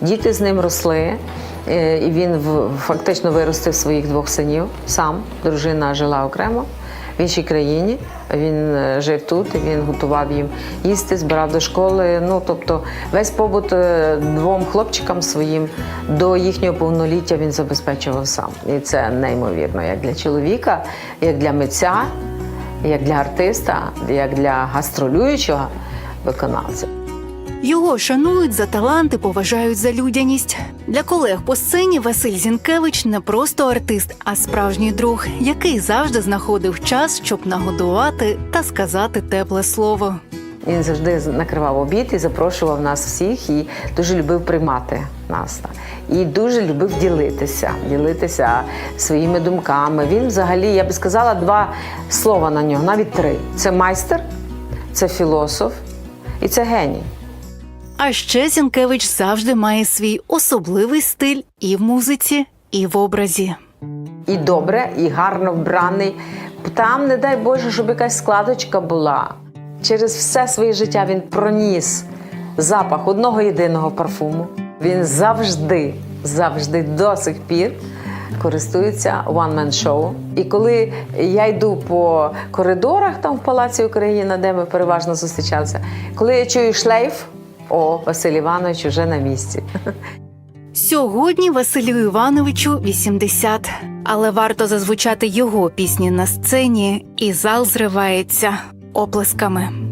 Діти з ним росли. е, І він фактично виростив своїх двох синів сам. Дружина жила окремо в іншій країні. Він е, жив тут, він готував їм їсти, збирав до школи. Ну тобто, весь побут е, двом хлопчикам своїм до їхнього повноліття він забезпечував сам. І це неймовірно, як для чоловіка, як для митця, як для артиста, як для гастролюючого виконавця. Його шанують за талант і поважають за людяність. Для колег по сцені Василь Зінкевич не просто артист, а справжній друг, який завжди знаходив час, щоб нагодувати та сказати тепле слово. Він завжди накривав обід і запрошував нас всіх, і дуже любив приймати нас. І дуже любив ділитися, ділитися своїми думками. Він взагалі, я би сказала, два слова на нього, навіть три: це майстер, це філософ і це геній. А ще Зінкевич завжди має свій особливий стиль і в музиці, і в образі. І добре, і гарно вбраний. Там, не дай Боже, щоб якась складочка була. Через все своє життя він проніс запах одного єдиного парфуму. Він завжди, завжди до сих пір користується one-man show. І коли я йду по коридорах там в Палаці Україна, де ми переважно зустрічалися, коли я чую шлейф, о, Василь Іванович уже на місці. Сьогодні Василю Івановичу 80, але варто зазвучати його пісні на сцені, і зал зривається оплесками.